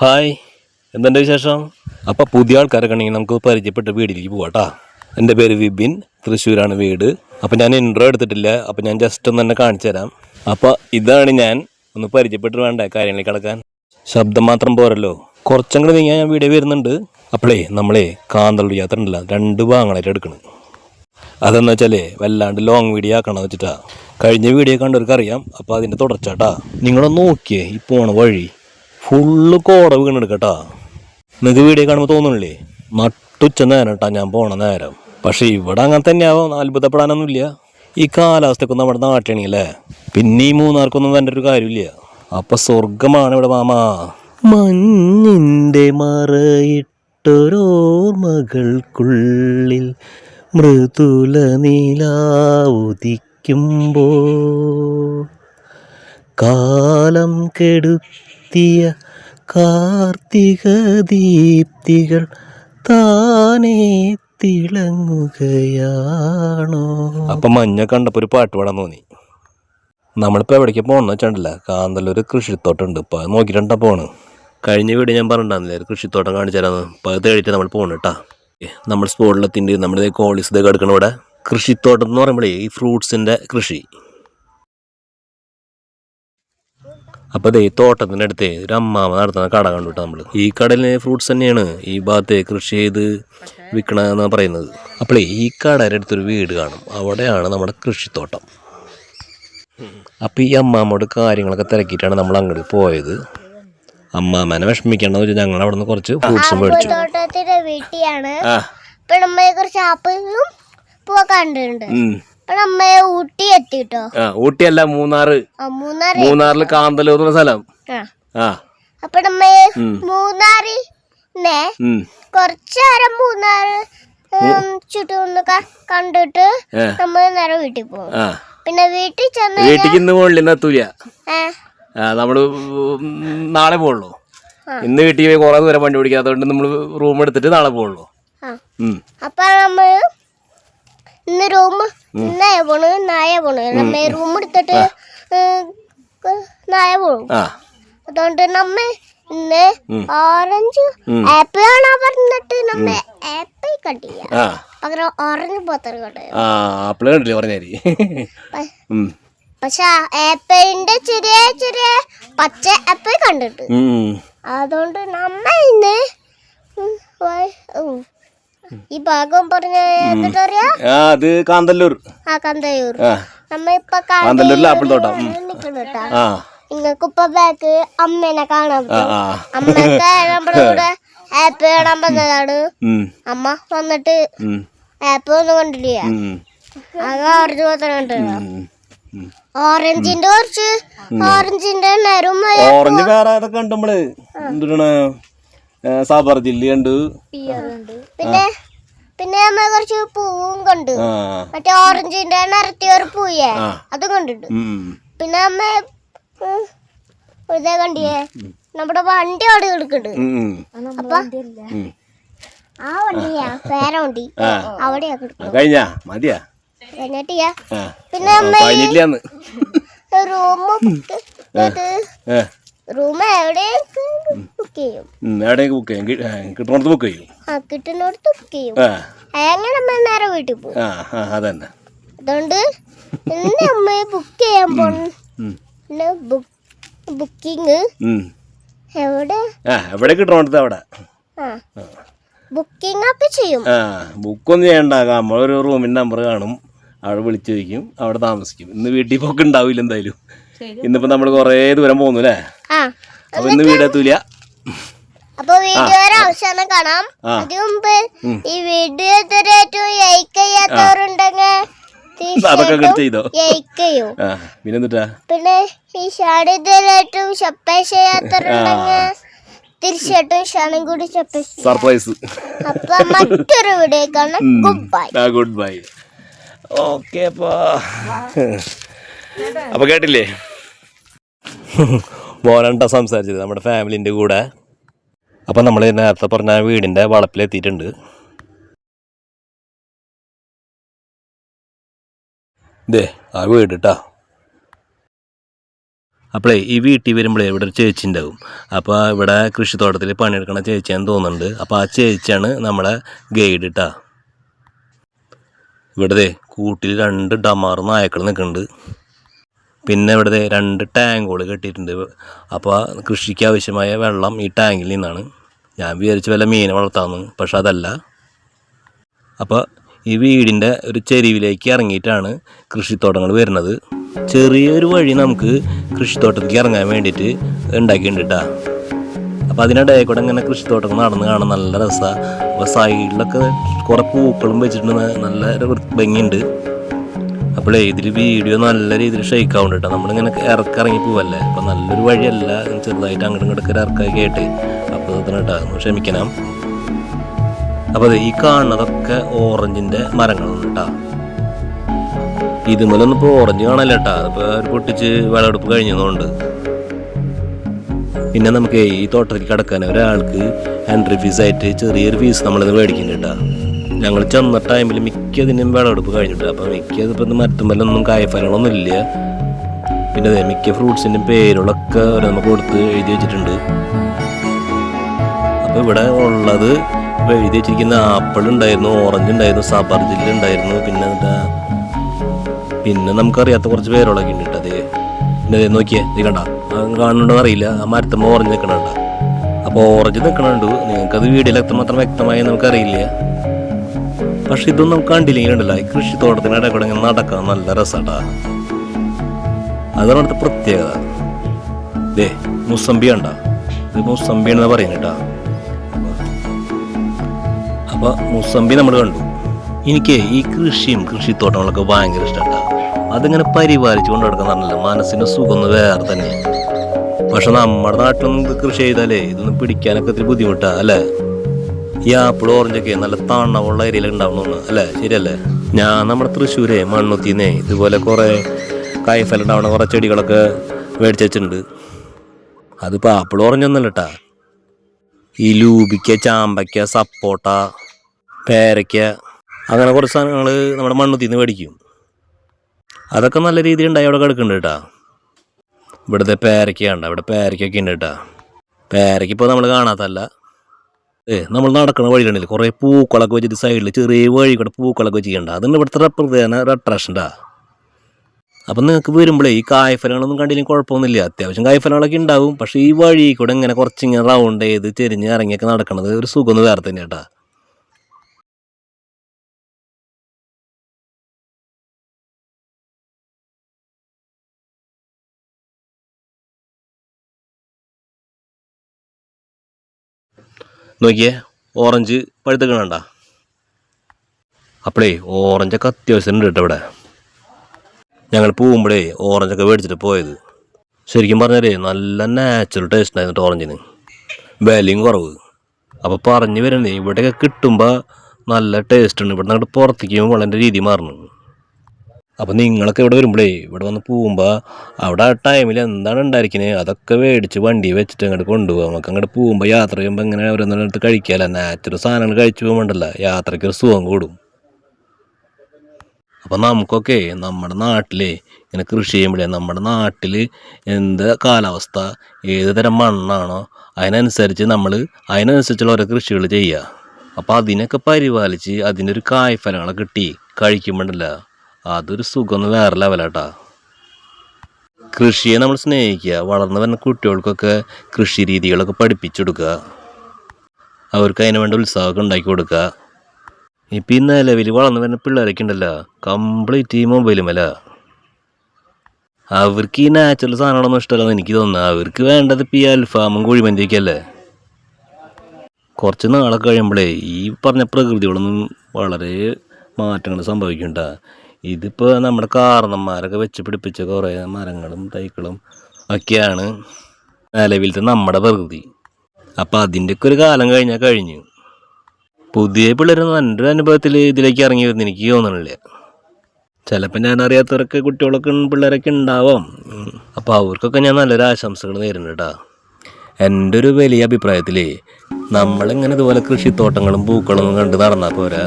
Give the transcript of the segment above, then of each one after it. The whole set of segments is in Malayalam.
ഹായ് എന്തുണ്ട് വിശേഷം? അപ്പോൾ പുതിയ ആൾക്കാരൊക്കെ ഉണ്ടെങ്കിൽ നമുക്ക് പരിചയപ്പെട്ട വീടിലേക്ക് പോകട്ടാ എന്റെ പേര് വിബിൻ തൃശ്ശൂരാണ് വീട്. അപ്പോൾ ഞാൻ ഇൻട്രോ എടുത്തിട്ടില്ല അപ്പോൾ ഞാൻ ജസ്റ്റ് ഒന്ന് തന്നെ കാണിച്ചു തരാം. അപ്പോൾ ഇതാണ് ഞാൻ ഒന്ന് പരിചയപ്പെട്ട് വേണ്ട കാര്യങ്ങളിൽ കിടക്കാൻ? ശബ്ദം മാത്രം പോരല്ലോ. കുറച്ചങ്ങോട്ട് നീങ്ങാൻ ഞാൻ വീഡിയോ വരുന്നുണ്ട്. അപ്പോഴേ നമ്മളെ കാന്തളൂർ യാത്ര ഉണ്ടല്ല രണ്ട് ഭാഗങ്ങളായിട്ട് എടുക്കണം. അതെന്ന് വെച്ചാലേ വല്ലാണ്ട് ലോങ് വീഡിയോ ആക്കണം വെച്ചിട്ടാ. കഴിഞ്ഞ വീഡിയോ കണ്ടവർക്ക് അറിയാം അപ്പോൾ അതിന്റെ തുടർച്ചാട്ടാ നിങ്ങളൊന്ന് നോക്കിയേ ഈ പോണ വഴി. ഫുള്ള് കോട വീണെടുക്കട്ടാ നിങ്ങൾക്ക് വീഡിയോ കാണുമ്പോൾ തോന്നുന്നില്ലേ നട്ടുച്ച നേരം കേട്ടാ ഞാൻ പോണ നേരം. പക്ഷേ ഇവിടെ അങ്ങനെ തന്നെയാവും അത്ഭുതപ്പെടാനൊന്നുമില്ല. ഈ കാലാവസ്ഥക്കൊന്നും നമ്മുടെ നാട്ടിലാണല്ലേ പിന്നെ ഈ മൂന്നാർക്കൊന്നും വേണ്ട ഒരു കാര്യമില്ല. അപ്പൊ സ്വർഗമാണ് ഇവിടെ മാമാ. മഞ്ഞിന്റെ മറയിട്ടൊരോർമകൾക്കുള്ളിൽ മൃദുല നീലാവുദിക്കുമ്പോ കാലം കെടുത്തിയ കാർത്തിക ദീപ്തികൾ താനേ തിളങ്ങുകയാണോ? അപ്പൊ മഞ്ഞ കണ്ടപ്പോ ഒരു പാട്ട് പാടാൻ തോന്നി. നമ്മളിപ്പോ എവിടേക്ക് പോകണമെന്ന് വെച്ചിട്ടില്ല കാന്തല്ലൊരു കൃഷിത്തോട്ടമുണ്ട് ഇപ്പൊ അത് നോക്കിയിട്ടുണ്ടാ പോണ്. കഴിഞ്ഞ വീട് ഞാൻ പറഞ്ഞിട്ടുണ്ടായിരുന്നില്ലേ ഒരു കൃഷിത്തോട്ടം കാണിച്ചു തരാന്ന്. ഇപ്പൊ അത് തേടിയിട്ട് നമ്മൾ പോകണം കേട്ടാ നമ്മൾ സ്പോട്ടിലെത്തിന്റെ നമ്മുടെ കോളീസ് ഇതൊക്കെ എടുക്കണം ഇവിടെ കൃഷിത്തോട്ടം എന്ന് പറയുമ്പോഴേ ഈ ഫ്രൂട്ട്സിന്റെ കൃഷി. അപ്പോൾ ദേ തോട്ടത്തിന്റെ അടുത്ത് ഒരു അമ്മാമ നടത്തുന്ന കട കണ്ടുട്ടോ നമ്മൾ ഈ കടയിൽ ഫ്രൂട്ട്സ് തന്നെയാണ് ഈ ഭാഗത്ത് കൃഷി ചെയ്ത് വിൽക്കണമെന്നാണ് പറയുന്നത്. അപ്പോഴേ ഈ കടയുടെ അടുത്തൊരു വീട് കാണും. അവിടെയാണ് നമ്മുടെ കൃഷിത്തോട്ടം. അപ്പോൾ ഈ അമ്മാമ്മയുടെ കാര്യങ്ങളൊക്കെ തിരക്കിയിട്ടാണ് നമ്മൾ അങ്ങോട്ട് പോയത്. അമ്മാമ്മനെ വിഷമിക്കേണ്ടെന്ന് വെച്ചാൽ ഞങ്ങൾ അവിടെ നിന്ന് കുറച്ച് ഫ്രൂട്ട്സും മേടിച്ചു. തോട്ടത്തിന്റെ വീട്ടിലാണ് കുറച്ച് ആപ്പിളും കണ്ടിട്ടുണ്ട്. ഊട്ടി എത്തിട്ടോ? ആ ഊട്ടിയല്ല മൂന്നാറ്. മൂന്നാറിൽ കാന്തല്ലൂർ എന്ന സ്ഥലം. ആ. അപ്പൊ നമ്മയെ മൂന്നാറിനെ ഉം. കുറച്ചു നേരം മൂന്നാറ് ഉം, ചുറ്റും ഒന്ന് ക- കണ്ടിട്ട്. നമ്മൾ നേരെ വീട്ടിൽ പോകും പിന്നെ വീട്ടിൽ ചെന്ന് വീട്ടിൽ ഇന്ന് പോകണില്ല ഇന്ന് എത്തൂല. നമ്മൾ നാളെ പോവുള്ളൂ. ഇന്ന് വീട്ടിൽ പോയി കുറെ ദൂരം വണ്ടി പിടിക്കാത്തതുകൊണ്ട് നമ്മൾ റൂം എടുത്തിട്ട് നാളെ പോവുള്ളൂ. അപ്പൊ നമ്മൾ ഇന്ന് റൂം നായ പോണു നായ പോണു. നമ്മ റൂം എടുത്തിട്ട് നായ പോണു. അതുകൊണ്ട് നമ്മ ഇന്ന്. ഓറഞ്ച് ആപ്പിൾ ആണോ പറഞ്ഞിട്ട് നമ്മ ആപ്പിൾ കട്ടില്ല ആ. പകരം ഓറഞ്ച് പോത്തർ കട്ട് ആ ആപ്പിൾ കണ്ടില്ലേ പറഞ്ഞാരി. പക്ഷെ ആപ്പിളിന്റെ ചെറിയ ചെറിയ പച്ച ആപ്പിൾ കണ്ടിട്ട് അതുകൊണ്ട് നമ്മ ഇന്ന്. ഈ ഭാഗം പറഞ്ഞ ആ അത് കാന്തല്ലൂർ. ആ കാന്തല്ലൂരിലെ ആപ്പിൾ തോട്ടം ആ. ബാക്ക് അമ്മേനെ കാണാൻ അമ്മയ്ക്ക് നമ്മുടെ കൂടെ ആപ്പ് കാണാൻ പറ്റുന്നതാണ്. ഉം. അമ്മ വന്നിട്ട്. ആപ്പ് ഒന്നും കണ്ടില്ല. ഓറഞ്ച് മാത്രം കണ്ടില്ല. ഓറഞ്ചിന്റെ കുറച്ച് ഓറഞ്ചിന്റെ ഓറഞ്ച് വേറെ കണ്ടുമ്പോൾ ഉണ്ട് സാബാർ ജില്ലി ഉണ്ട് പിന്നെ പിന്നെ നമ്മൾ കുറച്ച് പൂവും കൊണ്ട്. മറ്റേ ഓറഞ്ചിന്റെ നിറത്തിയ ഒരു പൂയേ. അതും കണ്ടിട്ട് പിന്നെ അമ്മ ഉം, ഇതേ കണ്ടിയേ നമ്മുടെ വണ്ടി അവിടെ കിടക്കുന്നുണ്ട്. അപ്പൊ. ആ വണ്ടിയാ വേറെ വണ്ടി. അവിടെയാ കഴിഞ്ഞാ? മതിയാ? കഴിഞ്ഞിട്ടിയാ പിന്നെ അമ്മ കഴിഞ്ഞിട്ടില്ലാന്ന്. റൂം ബുക്ക് എവിടെ ബുക്ക് ചെയ്യും എവിടെയൊക്കെ ബുക്ക് ചെയ്യും? കിട്ടുന്നിടത്ത് ബുക്ക് ചെയ്യും. ആ കിട്ടുന്നിടത്ത് ബുക്ക് ചെയ്യും. അങ്ങനെ നമ്മൾ നേരെ വീട്ടിൽ പോകും ആ ആ അതന്നെ. അതുകൊണ്ട് എന്റെ അമ്മ ബുക്ക് ചെയ്യാൻ പോണ. ബുക്കിങ്. എവിടെ? ആ എവിടെ കിട്ടണിടത്ത് അവിടെ? ബുക്കിംഗ് ഒക്കെ ചെയ്യും. ആ ബുക്കൊന്നും ചെയ്യണ്ട. നമ്മളൊരു റൂമിന്റെ നമ്പർ കാണും. അവിടെ വിളിച്ചു ചോദിക്കും. അവിടെ താമസിക്കും. ഇന്ന് വീട്ടിൽ പോക്ക് ഉണ്ടാവില്ല എന്തായാലും. ഇന്നിപ്പോൾ നമ്മൾ കുറേ ദൂരം പോകുന്നു അല്ലേ അപ്പൊ ഇന്ന് വീടെത്തൂല അപ്പൊ വീഡിയോയുടെ അവസാനം കാണാം. അതിനു മുമ്പ് ഈ വീഡിയോ ഇതുവരെയായിട്ടും ലൈക്ക് ചെയ്യാത്തവരുണ്ടെങ്കിൽ പിന്നെ ഈ ഷാഡ് ഇതുവരെയായിട്ടും ഷപ്പേസ് ചെയ്യാത്തവരുണ്ടെങ്കിൽ തീർച്ചയായിട്ടും ഷാണും കൂടി സർപ്രൈസ് അപ്പൊ മറ്റൊരു വീഡിയോ കാണാം. Good bye good bye okay അപ്പാ. അപ്പൊ കേട്ടില്ലേ? മോനണ്ട സംസാരിച്ചത് നമ്മുടെ ഫാമിലിന്റെ കൂടെ. അപ്പം നമ്മൾ നേരത്തെ പറഞ്ഞ വീടിന്റെ വളപ്പിലെത്തിയിട്ടുണ്ട്. ദേ ആ വീട് കേട്ടാ അപ്പോഴേ ഈ വീട്ടിൽ വരുമ്പോഴേ ഇവിടെ ഒരു ചേച്ചി ഉണ്ടാവും. അപ്പോൾ ഇവിടെ കൃഷിത്തോട്ടത്തിൽ പണിയെടുക്കണ ചേച്ചിയാന്ന് തോന്നുന്നുണ്ട്. അപ്പോൾ ആ ചേച്ചിയാണ് നമ്മളെ ഗൈഡ് കേട്ടാ ഇവിടെ കൂട്ടിൽ രണ്ട് ഡമാർ നായക്കൾ നിൽക്കുന്നുണ്ട് പിന്നെ ഇവിടുത്തെ രണ്ട് ടാങ്കുകൾ കെട്ടിയിട്ടുണ്ട്. അപ്പോൾ കൃഷിക്ക് ആവശ്യമായ വെള്ളം ഈ ടാങ്കിൽ നിന്നാണ്. ഞാൻ വിചാരിച്ച വല്ല മീനെ വളർത്താമെന്ന് പക്ഷെ അതല്ല. അപ്പോൾ ഈ വീടിന്റെ ഒരു ചെരുവിലേക്ക് ഇറങ്ങിയിട്ടാണ് കൃഷിത്തോട്ടങ്ങൾ വരുന്നത്. ചെറിയൊരു വഴി നമുക്ക് കൃഷിത്തോട്ടത്തിലേക്ക് ഇറങ്ങാൻ വേണ്ടിയിട്ട് ഉണ്ടാക്കിയിട്ടുണ്ട് കേട്ടോ അപ്പോൾ അതിനിടയിൽ കൂടെ ഇങ്ങനെ കൃഷിത്തോട്ടങ്ങൾ നടന്ന് കാണാൻ നല്ല രസമാണ് അപ്പോൾ സൈഡിലൊക്കെ കുറേ പൂക്കളും വെച്ചിട്ടുണ്ട് നല്ല ഭംഗിയുണ്ട്. അപ്പോഴേ ഇതിൽ വീഡിയോ നല്ല രീതിയിൽ ഷെയ്ക്ക് ആവുന്നുണ്ട് കേട്ടോ നമ്മളിങ്ങനെ ഇറക്കിറങ്ങി പോവല്ലേ? അപ്പോൾ നല്ലൊരു വഴിയല്ല ചെറുതായിട്ട് അങ്ങോട്ടും ഇങ്ങോട്ടൊക്കെ ഇറക്കാക്കി ആയിട്ട് അപ്പോൾ ഇതിന് കേട്ടോ ക്ഷമിക്കണം. അപ്പോൾ ഈ കാണുന്നതൊക്കെ ഓറഞ്ചിന്റെ മരങ്ങളാണ് കേട്ടോ ഇതുമല്ലൊന്നും ഇപ്പോൾ ഓറഞ്ച് കാണല്ല കേട്ടോ അതിപ്പോൾ ഒരു പൊട്ടിച്ച് വിളവെടുപ്പ് കഴിഞ്ഞതുകൊണ്ട് പിന്നെ നമുക്ക് ഈ തോട്ടത്തിൽ കിടക്കാൻ ഒരാൾക്ക് എൻട്രി ഫീസ് ആയിട്ട് ചെറിയൊരു ഫീസ് നമ്മളിത് മേടിക്കുന്നുണ്ട് കേട്ടോ ഞങ്ങൾ ചെന്ന ടൈമിൽ മിക്കതിനും വിളവെടുപ്പ് കഴിഞ്ഞിട്ട്. അപ്പോൾ മിക്ക ഇപ്പം മരത്തുമ്പലൊന്നും കായഫലങ്ങളൊന്നും ഇല്ല. പിന്നെ അതെ മിക്ക ഫ്രൂട്ട്സിന്റെ പേരുകളൊക്കെ നമുക്ക് കൊടുത്ത് എഴുതി വെച്ചിട്ടുണ്ട്. അപ്പോൾ ഇവിടെ ഉള്ളത് ഇപ്പം എഴുതി വെച്ചിരിക്കുന്ന ആപ്പിൾ ഉണ്ടായിരുന്നു ഓറഞ്ച് ഉണ്ടായിരുന്നു സബർ ജില്ല ഉണ്ടായിരുന്നു പിന്നെ എന്താ പിന്നെ നമുക്കറിയാത്ത കുറച്ച് പേരുകളൊക്കെ ഉണ്ട് കേട്ടോ അതേ പിന്നെ ദേ നോക്കിയേ ഇത് കണ്ട കാണുന്നുണ്ടോ അറിയില്ല. ആ മരത്തുമ്പോൾ ഓറഞ്ച് നിൽക്കണുണ്ട് അപ്പോൾ ഓറഞ്ച് നിൽക്കണുണ്ട് നിങ്ങൾക്കത് വീഡിയോയിൽ എത്രമാത്രം വ്യക്തമായി നമുക്കറിയില്ല. പക്ഷെ ഇതൊന്നും ഉണ്ടല്ലോ ഈ കൃഷിത്തോട്ടത്തിനിടെ കൂടെ നടക്കാൻ നല്ല രസമാട്ടാ അതാണ് അവിടുത്തെ പ്രത്യേകത. ദേ മുസമ്പി ഉണ്ട ഇത് മുസമ്പി എന്ന് പറയുന്നത് കേട്ടാ അപ്പൊ മുസമ്പി നമ്മൾ കണ്ടു. എനിക്ക് ഈ കൃഷിയും കൃഷിത്തോട്ടങ്ങളൊക്കെ ഭയങ്കര ഇഷ്ടമാണ് അതിങ്ങനെ പരിപാലിച്ചു കൊണ്ട് നടക്കാൻ പറഞ്ഞില്ല മനസ്സിന് സുഖം വേറെ തന്നെ. പക്ഷെ നമ്മുടെ നാട്ടിലൊന്നും കൃഷി ചെയ്താലേ ഇതൊന്നും പിടിക്കാനൊക്കെ ഇത്തിരി ബുദ്ധിമുട്ടാ അല്ലേ? ഈ ആപ്പിൾ ഓറഞ്ചൊക്കെ നല്ല തണവുള്ള ഏരിയയിൽ ഉണ്ടാവണമെന്ന് അല്ലേ? ശരിയല്ലേ? ഞാൻ നമ്മുടെ തൃശ്ശൂരെ മണ്ണുത്തിന്നേ ഇതുപോലെ കുറേ കായ്ഫലം ഉണ്ടാവണ കുറേ ചെടികളൊക്കെ മേടിച്ച് വെച്ചിട്ടുണ്ട്. അതിപ്പോൾ ആപ്പിൾ ഓറഞ്ചൊന്നുമല്ല കേട്ടാ ഈ ലൂബിക്ക ചാമ്പയ്ക്ക സപ്പോട്ട പേരയ്ക്ക അങ്ങനെ കുറച്ച് സാധനങ്ങൾ നമ്മുടെ മണ്ണുത്തിന്ന് മേടിക്കും. അതൊക്കെ നല്ല രീതിയിൽ ഉണ്ടായി അവിടെ കിടക്കുന്നുണ്ട് കേട്ടാ ഇവിടുത്തെ പേരയ്ക്ക ഉണ്ട് ഇവിടെ പേരയ്ക്കൊക്കെ ഉണ്ട് കേട്ടാ പേരയ്ക്ക് ഇപ്പോൾ നമ്മൾ കാണാത്തല്ല ഏ നമ്മൾ നടക്കുന്ന വഴിയിലുണ്ടല്ലേ കുറേ പൂക്കളൊക്കെ വെച്ചിട്ട് സൈഡിൽ ചെറിയ വഴി കൂടെ പൂക്കളൊക്കെ ചെയ്യണ്ട. അതുകൊണ്ട് ഇവിടുത്തെ പ്രധാന ഒരു അട്രാക്ഷൻടാ അപ്പം നിങ്ങൾക്ക് വരുമ്പോഴേ ഈ കായ്ഫലങ്ങളൊന്നും കണ്ടില്ലെങ്കിൽ കുഴപ്പമൊന്നുമില്ല. അത്യാവശ്യം കായ്ഫലങ്ങളൊക്കെ ഉണ്ടാവും പക്ഷേ ഈ വഴി കൂടെ ഇങ്ങനെ കുറച്ചിങ്ങനെ റൗണ്ട് ചെയ്ത് ചെരിഞ്ഞ് ഇറങ്ങിയൊക്കെ നടക്കുന്നത് ഒരു സുഖം വേറെ തന്നെ കേട്ടാ നോക്കിയേ ഓറഞ്ച് പഴുത്തക്കണണ്ട? അപ്പോഴേ ഓറഞ്ചൊക്കെ അത്യാവശ്യം ഉണ്ട് കേട്ടോ ഇവിടെ. ഞങ്ങൾ പോകുമ്പോഴേ ഓറഞ്ചൊക്കെ മേടിച്ചിട്ട് പോയത്. ശരിക്കും പറഞ്ഞാലേ നല്ല നാച്ചുറൽ ടേസ്റ്റ് ആയിരുന്നു ഓറഞ്ചിന് വിലയും കുറവ്. അപ്പോൾ പറഞ്ഞു വരണേ ഇവിടെയൊക്കെ കിട്ടുമ്പോൾ നല്ല ടേസ്റ്റ് ഉണ്ട്. ഇവിടെ അങ്ങോട്ട് പുറത്തേക്ക് വളരെ രീതി മാറണം അപ്പോൾ നിങ്ങളൊക്കെ ഇവിടെ വരുമ്പോഴേ ഇവിടെ വന്ന് പോകുമ്പോൾ അവിടെ ആ ടൈമിൽ എന്താണ് ഉണ്ടായിരിക്കുന്നത് അതൊക്കെ മേടിച്ച് വണ്ടി വെച്ചിട്ട് അങ്ങോട്ട് കൊണ്ടുപോകാം നമുക്ക് അങ്ങോട്ട് പോകുമ്പോൾ യാത്ര ചെയ്യുമ്പോൾ ഇങ്ങനെ ഓരോന്നിടത്ത് കഴിക്കാമല്ല നാച്ചുറൽ സാധനങ്ങൾ കഴിച്ചു പോകുമ്പോണ്ടല്ല. യാത്രയ്ക്ക് ഒരു സുഖം കൂടും. അപ്പോൾ നമുക്കൊക്കെ നമ്മുടെ നാട്ടിലെ ഇങ്ങനെ കൃഷി ചെയ്യുമ്പോഴേ നമ്മുടെ നാട്ടിൽ എന്ത് കാലാവസ്ഥ ഏത് തരം മണ്ണാണോ അതിനനുസരിച്ച് നമ്മൾ അതിനനുസരിച്ചുള്ള ഓരോ കൃഷികൾ ചെയ്യുക അപ്പോൾ അതിനൊക്കെ പരിപാലിച്ച് അതിനൊരു കായ്ഫലങ്ങളൊക്കെ കിട്ടി കഴിക്കുമ്പോണ്ടല്ല. അതൊരു സുഖം വേറെ ലെവലാട്ടാ കൃഷിയെ നമ്മൾ സ്നേഹിക്കുക വളർന്നു വരുന്ന കുട്ടികൾക്കൊക്കെ കൃഷി രീതികളൊക്കെ പഠിപ്പിച്ചെടുക്കുക. അവർക്ക് അതിനു വേണ്ട ഉത്സാഹമൊക്കെ ഉണ്ടാക്കി കൊടുക്കുക. ഇപ്പം ഈ നിലവിൽ വളർന്നു വരുന്ന പിള്ളേരൊക്കെ ഉണ്ടല്ലോ കംപ്ലീറ്റ് ഈ മൊബൈൽ അല്ല അവർക്ക് ഈ നാച്ചുറൽ സാധനങ്ങളൊന്നും ഇഷ്ടമല്ലെന്ന് എനിക്ക് തോന്നുന്നു. അവർക്ക് വേണ്ടത് ഇപ്പം ഈ അൽഫാമും കുഴിമന്തിയൊക്കെ അല്ലേ? കുറച്ച് നാളൊക്കെ കഴിയുമ്പോഴേ ഈ പറഞ്ഞ പ്രകൃതികളൊന്നും വളരെ മാറ്റങ്ങൾ സംഭവിക്കണ്ട ഇതിപ്പോൾ നമ്മുടെ കാരണന്മാരൊക്കെ വെച്ച് പിടിപ്പിച്ച കുറേ മരങ്ങളും തൈക്കളും ഒക്കെയാണ് നിലവിലത്തെ നമ്മുടെ പ്രകൃതി. അപ്പോൾ അതിന്റെയൊക്കെ ഒരു കാലം കഴിഞ്ഞാൽ കഴിഞ്ഞു. പുതിയ പിള്ളേരൊന്നും എന്റെ അനുഭവത്തിൽ ഇതിലേക്ക് ഇറങ്ങി വരുന്ന എനിക്ക് തോന്നണില്ല. ചിലപ്പോൾ ഞാൻ അറിയാത്തവരൊക്കെ കുട്ടികളൊക്കെ പിള്ളേരൊക്കെ ഉണ്ടാവാം. അപ്പോൾ അവർക്കൊക്കെ ഞാൻ നല്ലൊരു ആശംസകൾ നേരുന്നുണ്ട് കേട്ടോ എന്റെ ഒരു വലിയ അഭിപ്രായത്തിലേ നമ്മളിങ്ങനെ ഇതുപോലെ കൃഷിത്തോട്ടങ്ങളും പൂക്കളും കണ്ട് നടന്നാൽ പോരാ.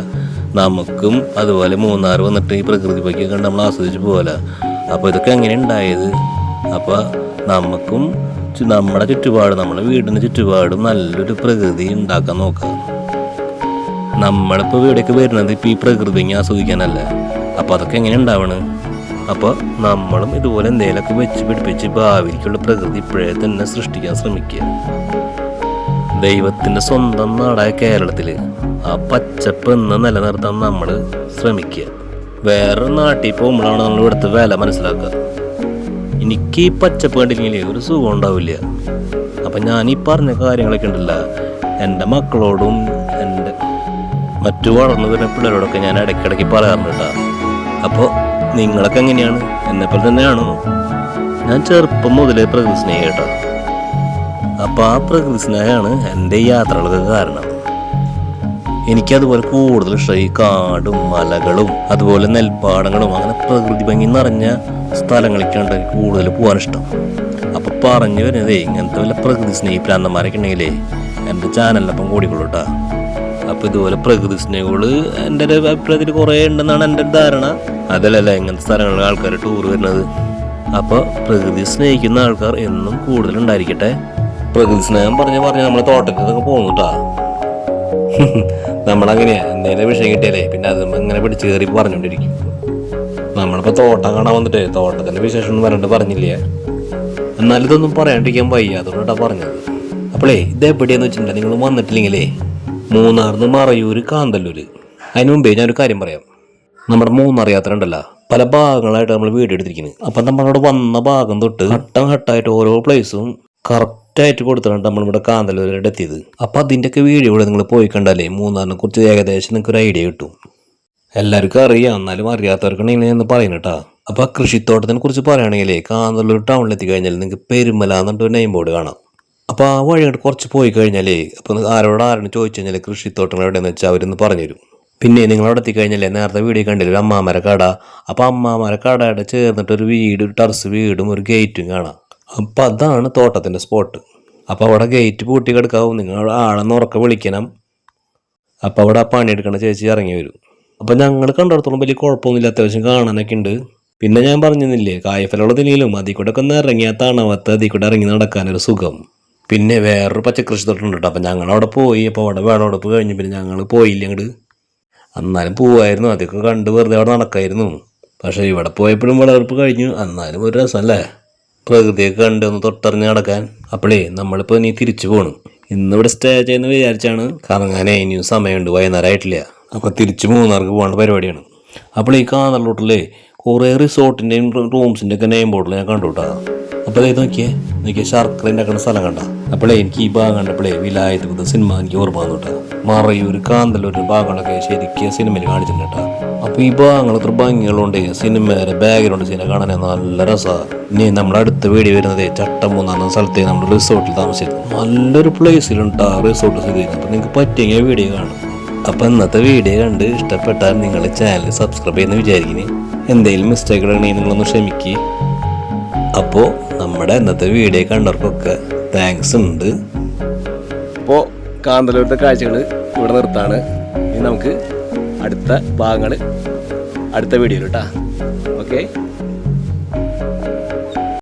നമുക്കും അതുപോലെ മൂന്നാർ വന്നിട്ട് ഈ പ്രകൃതി പൊക്കി കണ്ട് നമ്മൾ ആസ്വദിച്ച് പോകല അപ്പോൾ ഇതൊക്കെ എങ്ങനെ ഉണ്ടായത്? അപ്പോൾ നമുക്കും നമ്മുടെ ചുറ്റുപാട് നമ്മുടെ വീടിന് ചുറ്റുപാടും നല്ലൊരു പ്രകൃതി ഉണ്ടാക്കാൻ നോക്കാം. നമ്മളിപ്പോൾ ഇവിടേക്ക് വരുന്നത് ഇപ്പോൾ ഈ പ്രകൃതി ഇങ്ങനെ ആസ്വദിക്കാനല്ല? അപ്പോൾ അതൊക്കെ എങ്ങനെ ഉണ്ടാവണ്? അപ്പോൾ നമ്മളും ഇതുപോലെ എന്തെങ്കിലുമൊക്കെ വെച്ച് പിടിപ്പിച്ച് ഭാവിക്കുള്ള പ്രകൃതി ഇപ്പോഴേ തന്നെ സൃഷ്ടിക്കാൻ ശ്രമിക്കുക ദൈവത്തിന്റെ സ്വന്തം നാടായ കേരളത്തിൽ ആ പച്ചപ്പ് എന്ന് നിലനിർത്താൻ നമ്മൾ ശ്രമിക്കുക. വേറെ നാട്ടിൽ പോകുമ്പോഴാണ് നമ്മൾ ഇവിടുത്തെ വില മനസ്സിലാക്കുക. എനിക്ക് ഈ പച്ചപ്പ് കണ്ടില്ലെങ്കിൽ ഒരു സുഖം ഉണ്ടാവില്ല. അപ്പം ഞാൻ ഈ പറഞ്ഞ കാര്യങ്ങളൊക്കെ ഉണ്ടല്ല. എന്റെ മക്കളോടും എന്റെ മറ്റു വളർന്നു വരുന്ന പിള്ളേരോടൊക്കെ ഞാൻ ഇടയ്ക്കിടയ്ക്ക് പറയാറുണ്ട് അപ്പോൾ നിങ്ങളൊക്കെ എങ്ങനെയാണ്? എന്നെപ്പോലെ തന്നെയാണോ? ഞാൻ ചെറുപ്പം മുതലേ പ്രകൃതി സ്നേഹം കേട്ടോ. അപ്പോൾ ആ പ്രകൃതി സ്നേഹമാണ് എന്റെ യാത്രകൾക്ക് കാരണം. എനിക്കതുപോലെ കൂടുതൽ ഇഷ്ടം ഈ കാടും മലകളും അതുപോലെ നെൽപ്പാടങ്ങളും അങ്ങനെ പ്രകൃതി ഭംഗി നിറഞ്ഞ സ്ഥലങ്ങളൊക്കെയാണ് എനിക്ക് കൂടുതൽ പോകാൻ ഇഷ്ടം അപ്പോൾ പറഞ്ഞു വരുന്നതേ ഇങ്ങനത്തെ വല്ല പ്രകൃതി സ്നേഹി പ്രാന്തന്മാരൊക്കെ ഉണ്ടെങ്കിലേ എന്റെ ചാനലിനൊപ്പം കൂടിക്കൊള്ളൂ കേട്ടോ അപ്പോൾ ഇതുപോലെ പ്രകൃതി സ്നേഹികൾ എന്റെ ഒരു അഭിപ്രായത്തിൽ കുറേ ഉണ്ടെന്നാണ് എന്റെ ഒരു ധാരണ. അതല്ലല്ല ഇങ്ങനത്തെ സ്ഥലങ്ങളിൽ ആൾക്കാർ ടൂർ വരുന്നത്. അപ്പോൾ പ്രകൃതി സ്നേഹിക്കുന്ന ആൾക്കാർ എന്നും കൂടുതൽ ഉണ്ടായിരിക്കട്ടെ. പ്രകൃതി സ്നേഹം പറഞ്ഞ് പറഞ്ഞ് നമ്മൾ തോട്ടത്തിലൊക്കെ പോകുന്നു കേട്ടാ നമ്മളങ്ങനെയാ എന്തെങ്കിലും വിഷയം കിട്ടിയാലേ പിന്നെ അത് അങ്ങനെ പിടിച്ച് കയറി പറഞ്ഞുകൊണ്ടിരിക്കും നമ്മളിപ്പോൾ തോട്ടം കാണാൻ വന്നിട്ടേ തോട്ടത്തിന്റെ വിശേഷം ഒന്നും വരണ്ട് പറഞ്ഞില്ല? എന്നാലും ഇതൊന്നും പറയാണ്ടിരിക്കാൻ വയ്യ അതുകൊണ്ടാ പറഞ്ഞത്. അപ്പോളേ ഇത് എവിടെയാന്ന് വെച്ചിട്ടുണ്ടെങ്കിൽ നിങ്ങൾ വന്നിട്ടില്ലെങ്കിലേ മൂന്നാറിന്ന് മറയൂര് കാന്തല്ലൂര്. അതിന് മുമ്പേ ഞാനൊരു കാര്യം പറയാം. നമ്മുടെ മൂന്നാർ യാത്ര ഉണ്ടല്ലോ പല ഭാഗങ്ങളായിട്ട് നമ്മൾ വീട് എടുത്തിരിക്കുന്നത് അപ്പം നമ്മളോട് വന്ന ഭാഗം തൊട്ട് ഘട്ടം ഘട്ടമായിട്ട് ഓരോ പ്ലേസും കറക്റ്റായിട്ട് കൊടുത്തിട്ടാണ് നമ്മൾ ഇവിടെ കാന്തല്ലൂരിലോട്ട് എത്തിയത്. അപ്പോൾ അതിന്റെയൊക്കെ വീഡിയോ കൂടെ നിങ്ങൾ പോയി കണ്ടാലേ മൂന്നാറിനെ കുറിച്ച് ഏകദേശം നിങ്ങൾക്ക് ഒരു ഐഡിയ കിട്ടും. എല്ലാവർക്കും അറിയാം എന്നാലും അറിയാത്തവർക്കാണ് എന്ന് പറയുന്നത് കേട്ടോ. അപ്പോൾ കൃഷിത്തോട്ടത്തിനെ കുറിച്ച് പറയുകയാണെങ്കിലേ കാന്തല്ലൂർ ടൗണിൽ എത്തിക്കഴിഞ്ഞാൽ നിങ്ങൾക്ക് പെരുമല എന്നിട്ട് നെയിം ബോർഡ് കാണാം. അപ്പോൾ ആ വഴി അങ്ങോട്ട് കുറച്ച് പോയി കഴിഞ്ഞാലേ അപ്പോൾ ആരോട് ആരോട് ചോദിച്ചു കഴിഞ്ഞാൽ കൃഷിത്തോട്ടങ്ങൾ എവിടെയെന്ന് വെച്ചാൽ അവരൊന്ന് പറഞ്ഞുതരും പിന്നെ നിങ്ങൾ അവിടെ എത്തിക്കഴിഞ്ഞാലേ നേരത്തെ വീഡിയോ കണ്ടില്ല ഒരു അമ്മാമര കട. അപ്പോൾ അമ്മാമര കടയുടെ ചേർന്നിട്ട് ഒരു വീട് ഒരു ടെറസ് വീടും ഒരു ഗേറ്റും കാണാം. അപ്പോൾ അതാണ് തോട്ടത്തിന്റെ സ്പോട്ട് അപ്പോൾ അവിടെ ഗേറ്റ് പൂട്ടി കിടക്കാവും. നിങ്ങൾ ആളെന്ന് ഉറക്കെ വിളിക്കണം. അപ്പോൾ അവിടെ ആ പണിയെടുക്കണ ചേച്ചി ഇറങ്ങി വരും. അപ്പം ഞങ്ങൾ കണ്ടിടത്തോളം വലിയ കുഴപ്പമൊന്നുമില്ല. അത്യാവശ്യം കാണാനൊക്കെ ഉണ്ട്. പിന്നെ ഞാൻ പറഞ്ഞിരുന്നില്ലേ കായഫലുള്ളതിലും അതിൽ കൂടെ ഒക്കെ ഒന്ന് ഇറങ്ങിയാൽ തണവത്ത് അതിൽ കൂടെ ഇറങ്ങി നടക്കാനൊരു സുഖം. പിന്നെ വേറൊരു പച്ചക്കൃഷി തൊട്ടുണ്ട് കേട്ടോ. അപ്പം ഞങ്ങൾ അവിടെ പോയി. അപ്പോൾ അവിടെ വിളവെടുപ്പ് കഴിഞ്ഞ് പിന്നെ ഞങ്ങൾ പോയില്ല അങ്ങോട്ട് അന്നാലും പോവായിരുന്നു. അതൊക്കെ കണ്ട് വെറുതെ അവിടെ നടക്കായിരുന്നു. പക്ഷേ ഇവിടെ പോയപ്പോഴും വിളവെടുപ്പ് കഴിഞ്ഞു. എന്നാലും ഒരു രസമല്ലേ? പ്രകൃതിയൊക്കെ കണ്ട് ഒന്ന് തൊട്ടറിഞ്ഞ് നടക്കാൻ. അപ്പോഴേ നമ്മളിപ്പോൾ നീ തിരിച്ചു പോകണം ഇന്നിവിടെ സ്റ്റേ ചെയ്യുന്ന വിചാരിച്ചാണ് കറങ്ങാനേ ഇനിയും സമയമുണ്ട്. വൈകുന്നേരം ആയിട്ടില്ല അപ്പോൾ തിരിച്ചു മൂന്നാർക്ക് പോകേണ്ട പരിപാടിയാണ്. അപ്പോൾ ഈ കാനറിലോട്ടില്ലേ കുറേ റിസോർട്ടിന്റെയും റൂംസിന്റെയൊക്കെ നെയിം ബോർഡിൽ ഞാൻ കണ്ടു കേട്ടോ അപ്പോൾ ഇത് നോക്കിയേ. നോക്കിയേ ശർക്കര ഉണ്ടാക്കുന്ന സ്ഥലം കണ്ട. അപ്പോഴേ എനിക്ക് ഈ ഭാഗം കണ്ടപ്പോഴേ വിലായത്ത് പുത സിനിമ എനിക്ക് ഓർമ്മ വന്നു കേട്ടോ. കാന്തല്ലൂർ ഭാഗങ്ങളൊക്കെ ശരിക്കും സിനിമയിൽ കാണിച്ചിട്ടുണ്ട് കേട്ടോ. അപ്പോൾ ഈ ഭാഗങ്ങൾ അത്ര ഭംഗികളുണ്ട് സിനിമയുടെ ബാക്ക്ഗ്രൗണ്ട് സീന കാണാൻ നല്ല രസമാണ് ഇനി നമ്മുടെ അടുത്ത വീഡിയോ വരുന്നത് ചട്ടം മൂന്നാം സ്ഥലത്തെ നമ്മുടെ റിസോർട്ടിൽ താമസിച്ചത് നല്ലൊരു പ്ലേസിലുണ്ട് ആ റിസോർട്ട് സ്ഥിതി ചെയ്യുന്നത്? അപ്പോൾ നിങ്ങൾക്ക് പറ്റിയെങ്കിൽ വീഡിയോ കാണും. അപ്പോൾ ഇന്നത്തെ വീഡിയോ കണ്ട് ഇഷ്ടപ്പെട്ടാൽ നിങ്ങൾ ചാനൽ സബ്സ്ക്രൈബ് ചെയ്യുന്ന വിചാരിക്കുന്നു. എന്തെങ്കിലും മിസ്റ്റേക്കുകൾ ഉണ്ടെങ്കിൽ നിങ്ങളൊന്ന് ക്ഷമിക്കുക അപ്പോൾ നമ്മുടെ ഇന്നത്തെ വീഡിയോ കണ്ടവർക്കൊക്കെ താങ്ക്സ് ഉണ്ട്. അപ്പോൾ കാന്തല്ലൂരത്തെ കാഴ്ചകൾ ഇവിടെ നിർത്താണ്. ഇനി നമുക്ക് അടുത്ത ഭാഗങ്ങൾ അടുത്ത വീഡിയോയിൽ കേട്ടോ ഓക്കെ